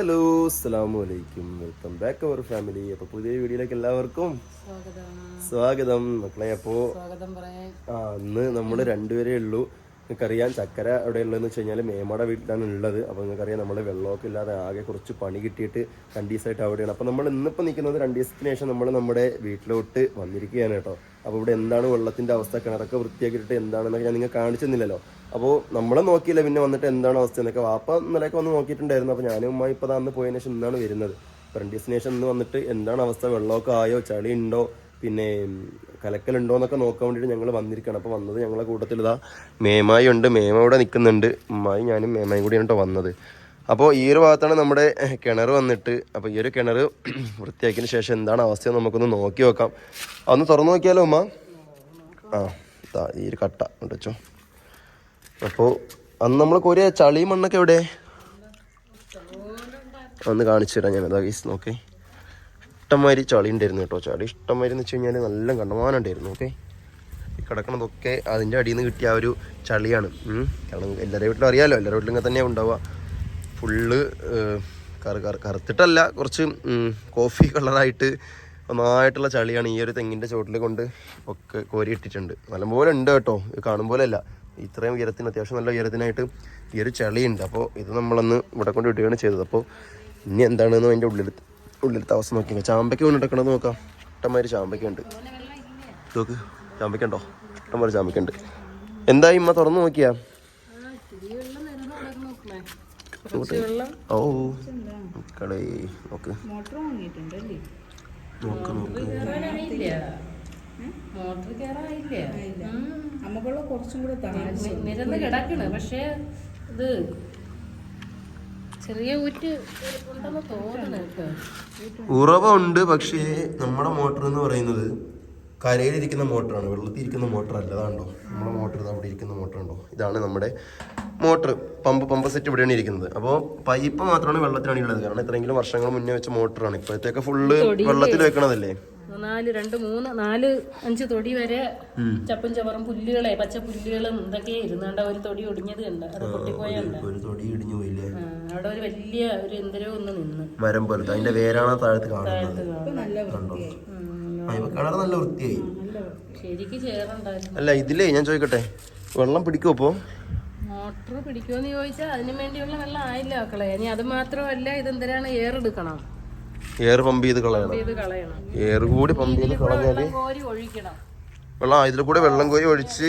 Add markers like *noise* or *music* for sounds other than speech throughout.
Hello അസ്സാം വലൈക്കും welcome back അവർ family. അപ്പൊ പുതിയ വീഡിയോയിലേക്ക് എല്ലാവർക്കും സ്വാഗതം. മക്കളെ അപ്പോ ആ ഇന്ന് നമ്മൾ രണ്ടുപേരേ ഉള്ളൂ. നിങ്ങൾക്കറിയാം ചക്കര അവിടെ ഉള്ളതെന്ന് വെച്ച് കഴിഞ്ഞാൽ മേമയുടെ വീട്ടിലാണ് ഉള്ളത്. അപ്പോൾ നിങ്ങൾക്കറിയാം നമ്മൾ വെള്ളമൊക്കെ ഇല്ലാതെ ആകെ കുറച്ച് പണി കിട്ടിയിട്ട് രണ്ട് ദിവസമായിട്ട് അവിടെയാണ്. അപ്പോൾ നമ്മൾ ഇന്നിപ്പോൾ നിൽക്കുന്നത് രണ്ട് ദിവസത്തിന് ശേഷം നമ്മൾ നമ്മുടെ വീട്ടിലോട്ട് വന്നിരിക്കുകയാണ് കേട്ടോ. അപ്പോൾ ഇവിടെ എന്താണ് വെള്ളത്തിന്റെ അവസ്ഥ? കിണറൊക്കെ വൃത്തിയാക്കിയിട്ട് എന്താണെന്നൊക്കെ ഞാൻ നിങ്ങൾ കാണിച്ചെന്നില്ലല്ലോ അപ്പോൾ നമ്മളെ നോക്കിയില്ല പിന്നെ വന്നിട്ട് എന്താണ് അവസ്ഥ എന്നൊക്കെ. വാപ്പ ഇന്നലെയൊക്കെ വന്ന് നോക്കിയിട്ടുണ്ടായിരുന്നു. അപ്പോൾ ഞാനും ഉമ്മ ഇപ്പോൾ അന്ന് പോയതിന് ശേഷം ഇന്നാണ് വരുന്നത്. ഫ്രണ്ട് ഡെസ്റ്റിനേഷൻ ഇന്ന് വന്നിട്ട് എന്താണ് അവസ്ഥ? വെള്ളമൊക്കെ ആയോ? ചളി ഉണ്ടോ? പിന്നെ കലക്കലുണ്ടോ എന്നൊക്കെ നോക്കാൻ വേണ്ടിയിട്ട് ഞങ്ങൾ വന്നിരിക്കണം. അപ്പോൾ വന്നത് ഞങ്ങളെ കൂട്ടത്തിൽ ഇതാ മേമായി ഉണ്ട്. മേമ ഇവിടെ നിൽക്കുന്നുണ്ട് ഉമ്മായി ഞാനും മേമയും കൂടിയാണ് കേട്ടോ വന്നത്. അപ്പോൾ ഈ ഒരു ഭാഗത്താണ് നമ്മുടെ കിണർ വന്നിട്ട്. അപ്പോൾ ഈ ഒരു കിണർ *clears throat* വൃത്തിയാക്കിയതിന് ശേഷം എന്താണ് അവസ്ഥ നമുക്കൊന്ന് നോക്കി നോക്കാം. അതൊന്ന് തുറന്നു നോക്കിയാലോ ഉമ്മ? ആ ഈ ഒരു കട്ട. ഉണ്ട് വെച്ചോ. അപ്പോൾ അന്ന് നമ്മൾ കോരിയ ചളി മണ്ണൊക്കെ എവിടെ? അന്ന് കാണിച്ചു തരാം ഞാൻ അതാ ഗീസ് നോക്കേ. ഇഷ്ടംമാതിരി ചളി ഉണ്ടായിരുന്നു കേട്ടോ. ചളി ഇഷ്ടംമാതിരി എന്ന് വെച്ച് കഴിഞ്ഞാൽ നല്ല കണ്ടമാനം ഉണ്ടായിരുന്നു ഓക്കെ ഈ കിടക്കണതൊക്കെ അതിന്റെ അടിയിൽ നിന്ന് കിട്ടിയ ആ ഒരു ചളിയാണ്. കാരണം എല്ലാവരുടെ വീട്ടിലും അറിയാലോ എല്ലാവരുടെ വീട്ടിലും തന്നെയാണ് ഉണ്ടാവുക. ഫുള്ള് കറ കറ കറുത്തിട്ടല്ല കുറച്ച് കോഫി കളറായിട്ട് ഒന്നായിട്ടുള്ള ചളിയാണ് ഈ ഒരു തെങ്ങിന്റെ ചുവട്ടിൽ കൊണ്ട് ഒക്കെ കോരി ഇട്ടിട്ടുണ്ട്. നല്ലപോലെ ഉണ്ട് കേട്ടോ. അല്ല ഇത്രയും ഉയരത്തിന് അത്യാവശ്യം നല്ല ഉയരത്തിനായിട്ട് ഈ ഒരു ചളിയുണ്ട്. അപ്പോൾ ഇത് നമ്മളന്ന് ഇവിടെ കൊണ്ട് ഇടുകയാണ് ചെയ്തത്. അപ്പോൾ ഇനി എന്താണെന്ന് അതിന്റെ ഉള്ളിൽ ഉള്ളിലത്തെ അവസ്ഥ നോക്കി ചാമ്പയ്ക്ക് കൊണ്ടിട്ടേക്കണത് നോക്കാം. ഇഷ്ടംമാതിരി ചാമ്പയ്ക്കുണ്ട്. നോക്ക് ചാമ്പയ്ക്കുണ്ടോ? ഇഷ്ടംമാതിരി ചാമ്പയ്ക്കുണ്ട്. എന്തായി ഇമ്മ? തുറന്നു നോക്കിയാ? ഓ കടേ നോക്ക്. നോക്ക് നോക്ക്. മോട്ടർ കയറായില്ലേ നമുക്കുള്ള കുറച്ചും കൂടെ നിരന്ന് കിടക്കണ്. പക്ഷേ ഇത് ചെറിയ ഊറ്റ് ഉണ്ടെന്ന് തോന്നണ കേട്ടോ. ഉറവ ഉണ്ട് പക്ഷേ നമ്മുടെ മോട്ടർ എന്ന് പറയുന്നത് കരയിലിരിക്കുന്ന മോട്ടറാണ്. വെള്ളത്തിൽ ഇരിക്കുന്ന മോട്ടർ അല്ല അതാണ്ടോ നമ്മുടെ മോട്ടർ അവിടെ ഇരിക്കുന്ന മോട്ടർ ഉണ്ടോ ഇതാണ് നമ്മുടെ മോട്ടർ പമ്പ് പമ്പ് സെറ്റ് ഇവിടെയാണ് ഇരിക്കുന്നത്. അപ്പോൾ പൈപ്പ് മാത്രമാണ് വെള്ളത്തിലാണ് ഉള്ളത്. കാരണം ഇത്രയെങ്കിലും വർഷങ്ങൾ മുന്നേ വെച്ച മോട്ടറാണ്. ഇപ്പോഴത്തേക്ക് ഫുള്ള് വെള്ളത്തിൽ വെക്കണതല്ലേ? നാല് രണ്ട് മൂന്ന് നാല് അഞ്ച് തൊടി വരെ ചപ്പും ചവറും പുല്ലുകളെ പച്ച പുല്ലുകളും ഇതൊക്കെ ഇരുന്നാണ്ട ഒരു തൊടി ഒടിഞ്ഞത് കണ്ട? അത് പൊട്ടിപ്പോയുണ്ട് അവിടെ ഒരു വലിയ ഒരു എന്തരോ ഒന്ന് നിന്ന്. മരം പോലത്തെ അതിന്റെ വേരാണ് താഴത്ത് കാണുന്നത്. നല്ല വൃത്തിയായി. ശരിക്ക് ചേറുണ്ടായിരുന്നു. അല്ല ഇതിലേ ഞാൻ ചോദിക്കട്ടെ വെള്ളം പിടിക്കുമോ ഇപ്പോ? മോട്ടർ പിടിക്കുമെന്ന് ചോദിച്ചാൽ അതിനു വേണ്ടിയുള്ള വെള്ളം ആയില്ല മക്കളെ. ഇനി അത് മാത്രമല്ല ഇതെന്തിനാണ് ഏറെടുക്കണം. എയർ പമ്പ് ചെയ്ത് കളയണം. എയർ കൂടി പമ്പ് ചെയ്ത് കളഞ്ഞാൽ വെള്ളം ഇതിൽ കൂടെ വെള്ളം കോരി ഒഴിച്ച്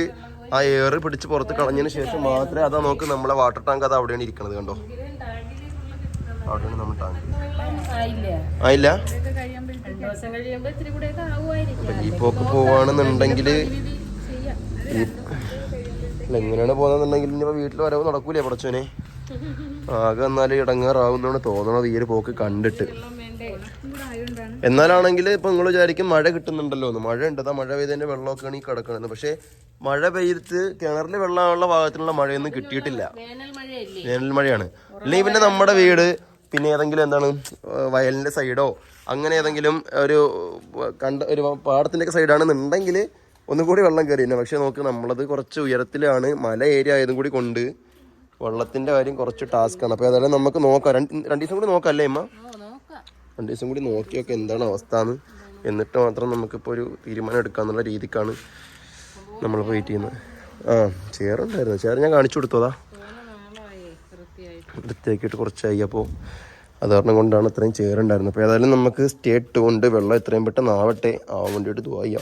ആ എയർ പിടിച്ച് പുറത്ത് കളഞ്ഞതിന് ശേഷം മാത്രമേ അതാ നോക്ക് നമ്മളെ വാട്ടർ ടാങ്ക് അത് അവിടെയാണ് ഇരിക്കണത് കണ്ടോ? അവിടെയാണ് നമ്മൾ ടാങ്ക് ആയില്ല? ഈ പോക്ക് പോവാണെന്നുണ്ടെങ്കിൽ എങ്ങനെയാണ് പോകുന്നുണ്ടെങ്കിൽ ഇനിയിപ്പോ വീട്ടിൽ വരവ് നടക്കൂലേ പടച്ചോനെ? ആകെ എന്നാലും ഇടങ്ങാറാവുന്നാണ് തോന്നണത് ഈ ഒരു പോക്ക് കണ്ടിട്ട്. എന്നാലാണെങ്കിൽ ഇപ്പൊ നിങ്ങൾ വിചാരിക്കും മഴ കിട്ടുന്നുണ്ടല്ലോ എന്ന്. മഴ ഉണ്ട് മഴ പെയ്തതിന്റെ വെള്ളമൊക്കെയാണ് ഈ കിടക്കണത്. പക്ഷേ മഴ പെയ്തിട്ട് കിണറിൽ വെള്ളമുള്ള ഭാഗത്തിനുള്ള മഴയൊന്നും കിട്ടിയിട്ടില്ല. വേനൽ മഴയാണ് അല്ലെങ്കിൽ പിന്നെ നമ്മുടെ വീട് പിന്നെ ഏതെങ്കിലും എന്താണ് വയലിന്റെ സൈഡോ അങ്ങനെ ഏതെങ്കിലും ഒരു കണ്ട ഒരു പാടത്തിന്റെ ഒക്കെ സൈഡാണെന്നുണ്ടെങ്കിൽ ഒന്നും കൂടി വെള്ളം കയറി തന്നെ പക്ഷെ നോക്ക് നമ്മളത് കുറച്ച് ഉയരത്തിലാണ് മല ഏരിയ ആയതും കൂടി കൊണ്ട് വെള്ളത്തിന്റെ കാര്യം കുറച്ച് ടാസ്ക് ആണ് അപ്പോൾ ഏതായാലും നമുക്ക് നോക്കാം. രണ്ട് ദിവസം കൂടി നോക്കാം അല്ലേ നോക്കാം രണ്ട് ദിവസം കൂടി നോക്കിയൊക്കെ എന്താണ് അവസ്ഥ എന്ന് എന്നിട്ട് മാത്രം നമുക്കിപ്പോൾ ഒരു തീരുമാനം എടുക്കാന്നുള്ള രീതിക്കാണ് നമ്മൾ വെയിറ്റ് ചെയ്യുന്നത്. ആ ചേറുണ്ടായിരുന്നു ചേർ ഞാൻ കാണിച്ചു കൊടുത്തതാ വൃത്തിയാക്കിയിട്ട് കുറച്ചായി അപ്പോൾ അത് കാരണം കൊണ്ടാണ് ഇത്രയും ചേറുണ്ടായിരുന്നത് അപ്പോൾ ഏതായാലും നമുക്ക് സ്റ്റേറ്റ് കൊണ്ട് വെള്ളം എത്രയും പെട്ടെന്ന് ആവട്ടെ ആവാൻ വേണ്ടിയിട്ട് ദുബായി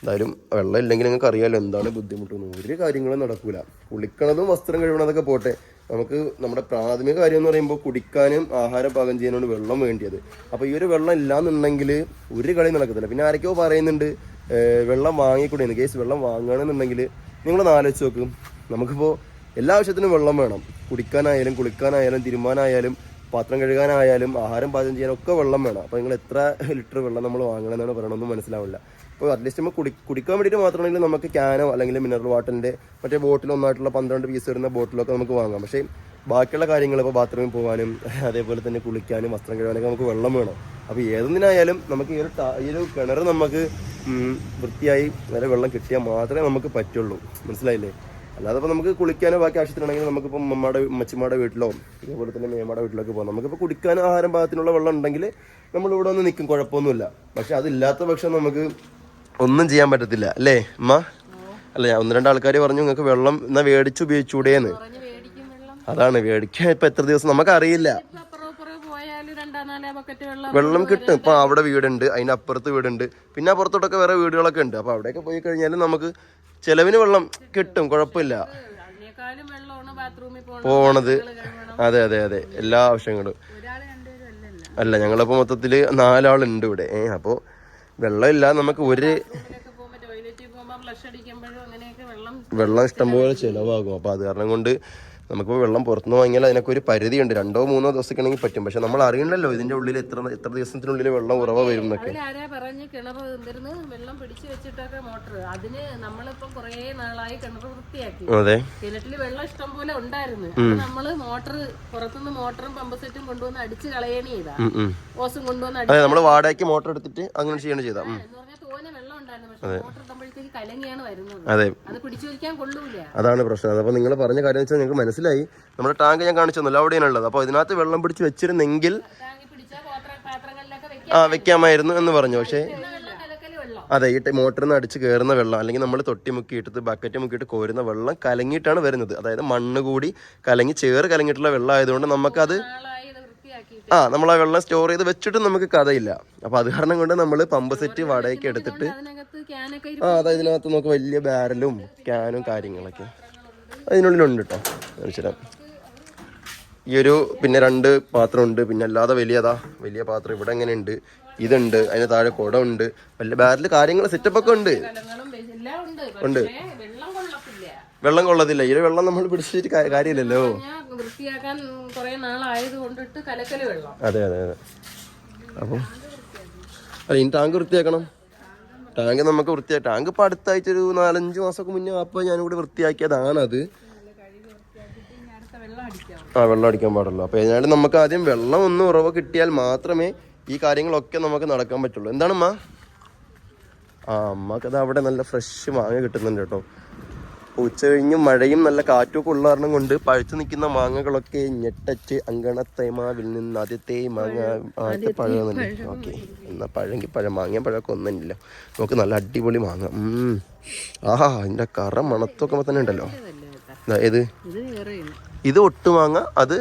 എന്തായാലും വെള്ളം ഇല്ലെങ്കിൽ നിങ്ങൾക്ക് അറിയാമല്ലോ എന്താണ് ബുദ്ധിമുട്ടെന്ന്. ഒരു കാര്യങ്ങളും നടക്കില്ല കുളിക്കണതും വസ്ത്രം കഴുകണതൊക്കെ പോട്ടെ. നമുക്ക് നമ്മുടെ പ്രാഥമിക കാര്യം എന്ന് പറയുമ്പോൾ കുടിക്കാനും ആഹാരം പാകം ചെയ്യാനാണ് വെള്ളം വേണ്ടിയത്. അപ്പോൾ ഈ ഒരു വെള്ളം ഇല്ലാന്നുണ്ടെങ്കിൽ ഒരു കളി നടക്കത്തില്ല. പിന്നെ ആരൊക്കെയോ പറയുന്നുണ്ട് വെള്ളം വാങ്ങിക്കൂടെ കേസ് വെള്ളം വാങ്ങണമെന്നുണ്ടെങ്കിൽ നിങ്ങളൊന്ന് ആലോചിച്ച് നോക്കും. നമുക്കിപ്പോൾ എല്ലാ ആവശ്യത്തിനും വെള്ളം വേണം. കുടിക്കാനായാലും കുളിക്കാനായാലും തിരുമാനായാലും പാത്രം കഴുകാനായാലും ആഹാരം പാചകം ചെയ്യാനൊക്കെ വെള്ളം വേണം. അപ്പോൾ നിങ്ങൾ എത്ര ലിറ്റർ വെള്ളം നമ്മൾ വാങ്ങണമെന്നാണ് പറയണമെന്ന് മനസ്സിലാവില്ല. അപ്പോൾ അറ്റ്ലീസ്റ്റ് നമ്മൾ കുടി കുടിക്കാൻ വേണ്ടിയിട്ട് മാത്രമാണെങ്കിൽ നമുക്ക് ക്യാനോ അല്ലെങ്കിൽ മിനറൽ വാട്ടറിന്റെ മറ്റേ ബോട്ടിൽ ഒന്നായിട്ടുള്ള പന്ത്രണ്ട് പീസ് വരുന്ന ബോട്ടിലൊക്കെ നമുക്ക് വാങ്ങാം. പക്ഷേ ബാക്കിയുള്ള കാര്യങ്ങൾ ഇപ്പോൾ ബാത്റൂമിൽ പോകാനും *laughs* അതേപോലെ തന്നെ കുളിക്കാനും വസ്ത്രം കഴുകാനൊക്കെ നമുക്ക് വെള്ളം വേണം. അപ്പോൾ ഏതൊന്നിനായാലും നമുക്ക് ഈ ഒരു ഈ ഒരു കിണർ നമുക്ക് വൃത്തിയായി നല്ല വെള്ളം കിട്ടിയാൽ മാത്രമേ നമുക്ക് പറ്റുള്ളൂ. മനസ്സിലായില്ലേ? അല്ലാതെ ഇപ്പോൾ നമുക്ക് കുളിക്കാനോ ബാക്കി ആവശ്യത്തിനാണെങ്കിൽ നമുക്കിപ്പോൾ മമ്മയുടെ മച്ചിമ്മയുടെ വീട്ടിലോ ഇതേപോലെ തന്നെ മേമ്മയുടെ വീട്ടിലൊക്കെ പോകാം നമുക്കിപ്പോൾ കുടിക്കാനോ ആഹാരം പാകത്തിനുള്ള വെള്ളം ഉണ്ടെങ്കിൽ നമ്മൾ ഇവിടെ വന്ന് നിൽക്കും കുഴപ്പമൊന്നുമില്ല. പക്ഷേ അതില്ലാത്ത പക്ഷം നമുക്ക് ഒന്നും ചെയ്യാൻ പറ്റത്തില്ല അല്ലേ? അമ്മ അല്ല ഒന്ന് രണ്ട് ആൾക്കാർ പറഞ്ഞു നിങ്ങൾക്ക് വെള്ളം എന്നാ മേടിച്ച് ഉപയോഗിച്ചൂടേന്ന്. അതാണ് മേടിക്കാൻ ഇപ്പൊ എത്ര ദിവസം നമുക്കറിയില്ല. വെള്ളം കിട്ടും. ഇപ്പൊ അവിടെ വീടുണ്ട് അതിന്റെ അപ്പുറത്ത് വീടുണ്ട്. പിന്നെ അപ്പുറത്തോട്ടൊക്കെ വേറെ വീടുകളൊക്കെ ഉണ്ട്. അപ്പൊ അവിടെയൊക്കെ പോയി കഴിഞ്ഞാൽ നമുക്ക് ചെലവിന് വെള്ളം കിട്ടും കുഴപ്പമില്ല. പോണത് അതെ അതെ അതെ. എല്ലാ ആവശ്യങ്ങളും. അല്ല ഞങ്ങളിപ്പോ മൊത്തത്തിൽ നാലാളുണ്ട് ഇവിടെ. ഏഹ് അപ്പോ വെള്ളമില്ല നമുക്ക് ഒരു വെള്ളം വെള്ളം ഇഷ്ടംപോലെ ചിലവാകും. അപ്പോൾ അത് കാരണം കൊണ്ട് നമുക്കിപ്പോൾ വെള്ളം പുറത്തുനിന്ന് വാങ്ങിയാൽ അതിനൊക്കെ ഒരു പരിധിയുണ്ട്. രണ്ടോ മൂന്നോ ദിവസത്തേക്കാണെങ്കിൽ പറ്റും. പക്ഷെ നമ്മൾ അറിയണല്ലോ ഇതിന്റെ ഉള്ളിൽ എത്ര എത്ര ദിവസത്തിനുള്ളിൽ വെള്ളം ഉറവ വരും എന്നൊക്കെ. പറഞ്ഞ് കിണർ എന്തിരുന്ന് വെള്ളം പിടിച്ചു വെച്ചിട്ടൊക്കെ മോട്ടർ അതിന് നമ്മളിപ്പം കുറേ നാളായി കിണർ വൃത്തിയാക്കി. അതെ. കിണറ്റിൽ വെള്ളം ഇഷ്ടം പോലെ ഉണ്ടായിരുന്നു. നമ്മൾ മോട്ടർ പുറത്തുനിന്ന് മോട്ടറും പമ്പ് സെറ്റും കൊണ്ടുവന്ന് അടിച്ച് കളയണി ചെയ്താ. ഓസും കൊണ്ടുവന്ന് അതെ നമ്മൾ വാടകയ്ക്ക് മോട്ടർ എടുത്തിട്ട് അങ്ങനെ ചെയ്യണം ചെയ്താ. അതെ. അതാണ് പ്രശ്നം. അപ്പോൾ നിങ്ങൾ പറഞ്ഞ കാര്യം വെച്ചാൽ നിങ്ങൾക്ക് മനസ്സിലായി. നമ്മുടെ ടാങ്ക് ഞാൻ കാണിച്ചു തന്നല്ലോ അവിടെയാണ് ഉള്ളത് അപ്പോൾ ഇതിനകത്ത് വെള്ളം പിടിച്ച് വെച്ചിരുന്നെങ്കിൽ ആ വെക്കാമായിരുന്നു എന്ന് പറഞ്ഞു. പക്ഷേ അതെ ഈ മോട്ടറിൽ നിന്ന് അടിച്ച് കയറുന്ന വെള്ളം അല്ലെങ്കിൽ നമ്മൾ തൊട്ടി മുക്കിയിട്ട് ബക്കറ്റ് മുക്കിയിട്ട് കോരുന്ന വെള്ളം കലങ്ങിയിട്ടാണ് വരുന്നത്. അതായത് മണ്ണ് കൂടി കലങ്ങി ചേറ് കലങ്ങിയിട്ടുള്ള വെള്ളം ആയതുകൊണ്ട് നമുക്കത് ആ നമ്മൾ ആ വെള്ളം സ്റ്റോർ ചെയ്ത് വെച്ചിട്ടും നമുക്ക് കഥയില്ല. അപ്പൊ അത് കാരണം കൊണ്ട് നമ്മൾ പമ്പ് സെറ്റ് വാടകയ്ക്ക് എടുത്തിട്ട് ആ അതായത് ഇതിനകത്ത് നമുക്ക് വലിയ ബാരലും ക്യാനും കാര്യങ്ങളൊക്കെ. അതിനുള്ളിലുണ്ട് കേട്ടോ കാണിച്ചുതരാം ഈ ഒരു പിന്നെ രണ്ട് പാത്രമുണ്ട് പിന്നെ അല്ലാതെ വലിയതാ വലിയ പാത്രം ഇവിടെ എങ്ങനെ ഉണ്ട്. ഇതുണ്ട്. അതിന് താഴെ കുടമുണ്ട്. വലിയ ബാരൽ കാര്യങ്ങൾ സെറ്റപ്പ് ഒക്കെ ഉണ്ട്. ഉണ്ട്. വെള്ളം കൊള്ളത്തില്ല. ഈ വെള്ളം നമ്മൾ പിടിച്ചിട്ട് കാര്യമില്ലല്ലോ. ഞാൻ വൃത്തിയാക്കാൻ കുറെ നാളായത് കൊണ്ടിട്ട് കലക്കൽ വെള്ളം. അതെ അതെ അതെ. അപ്പോൾ അല്ല ഇനി ടാങ്ക് വൃത്തിയാക്കണം. ടാങ്ക് നമുക്ക് വൃത്തിയാക്കി ടാങ്ക് ഇപ്പൊ അടുത്ത ആഴ്ച ഒരു നാലഞ്ച് മാസമൊക്കെ മുന്നേ അപ്പോൾ ഞാനിവിടെ വൃത്തിയാക്കിയതാണ് അത് ഇനി അടുത്ത വെള്ളം അടിക്കാം ആ വെള്ളം അടിക്കാൻ പാടുള്ളൂ. അപ്പോൾ ഏതായാലും നമുക്ക് ആദ്യം വെള്ളം ഒന്ന് ഉറവ് കിട്ടിയാൽ മാത്രമേ ഈ കാര്യങ്ങളൊക്കെ നമുക്ക് നടക്കാൻ പറ്റുള്ളൂ. എന്താണ് അമ്മ? ആ അമ്മക്കത് അവിടെ നല്ല ഫ്രഷ് മാങ്ങ കിട്ടുന്നുണ്ട് കേട്ടോ. ഉച്ച കഴിഞ്ഞ് മഴയും നല്ല കാറ്റും ഒക്കെ ഉള്ള കാരണം കൊണ്ട് പഴുത്തു നിൽക്കുന്ന മാങ്ങകളൊക്കെ ഞെട്ടച്ച് അങ്കണത്തേമാവിൽ നിന്ന് ആദ്യത്തെ മാങ്ങ ആദ്യത്തെ പഴം ഓക്കെ. എന്നാൽ പഴമെങ്കിൽ പഴം മാങ്ങയും പഴമൊക്കെ ഒന്നുമില്ല നമുക്ക് നല്ല അടിപൊളി മാങ്ങ. ഉം. ആഹാ അതിന്റെ കറ മണത്തൊക്കെ തന്നെ ഉണ്ടല്ലോ. ഏത്? ഇത് ഒട്ടു മാങ്ങ അത്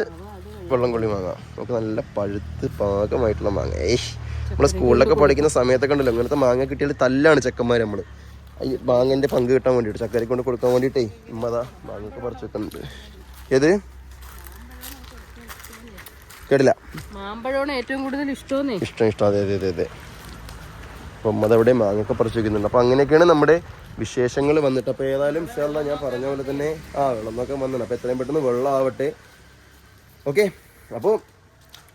വെള്ളം കൊള്ളി മാങ്ങ. നമുക്ക് നല്ല പഴുത്ത് പാകമായിട്ടുള്ള മാങ്ങ. ഏയ്. നമ്മളെ സ്കൂളിലൊക്കെ പഠിക്കുന്ന സമയത്തൊക്കെ ഉണ്ടല്ലോ അങ്ങനത്തെ മാങ്ങ കിട്ടിയാൽ തല്ലാണ് ചെക്കന്മാർ നമ്മൾ ഈ മാങ്ങന്റെ പങ്ക് കിട്ടാൻ വേണ്ടിട്ട് ചക്കരി കൊണ്ട് കൊടുക്കാൻ വേണ്ടിയിട്ടേ ഉമ്മതാ മാങ്ങൊക്കെ പറിച്ചു വെക്കുന്നുണ്ട്. ഏത്? കേട്ടില്ല. മാമ്പഴമാണ് ഏറ്റവും കൂടുതൽ ഇഷ്ടം ഇഷ്ടം ഇഷ്ടം. അതെ അതെ അതെ അതെ. അപ്പം ഉമ്മത് അവിടെ മാങ്ങൊക്കെ പറിച്ചു വെക്കുന്നുണ്ട്. അപ്പം അങ്ങനെയൊക്കെയാണ് നമ്മുടെ വിശേഷങ്ങൾ വന്നിട്ട്. അപ്പോൾ ഏതായാലും ഇഷ്ടമല്ല ഞാൻ പറഞ്ഞ പോലെ തന്നെ ആ വെള്ളമൊക്കെ വന്നിട്ടുണ്ട്. അപ്പോൾ എത്രയും പെട്ടെന്ന് വെള്ളം ആവട്ടെ. ഓക്കെ? അപ്പോൾ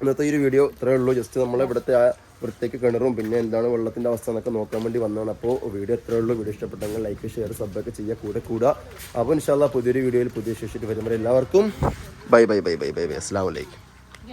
ഇന്നത്തെ ഈ ഒരു വീഡിയോ ഇത്രയേ ഉള്ളൂ. ജസ്റ്റ് നമ്മളിവിടുത്തെ ആ വൃത്തിക്ക് കിണറും പിന്നെ എന്താണ് വെള്ളത്തിന്റെ അവസ്ഥ എന്നൊക്കെ നോക്കാൻ വേണ്ടി വന്നതാണ്. അപ്പോൾ വീഡിയോ എത്ര ഉള്ളൂ. വീഡിയോ ഇഷ്ടപ്പെട്ടെങ്കിൽ ലൈക്ക് ഷെയർ സബ്ബൊക്കെ ചെയ്യുക. കൂടെ കൂടുക അപ്പോൾ ഇൻഷാല്ല പുതിയൊരു വീഡിയോയിൽ പുതിയ ശേഷിട്ട് വരുമ്പോൾ എല്ലാവർക്കും bye bye bye bye bye bye അസ്സാം വലൈക്കും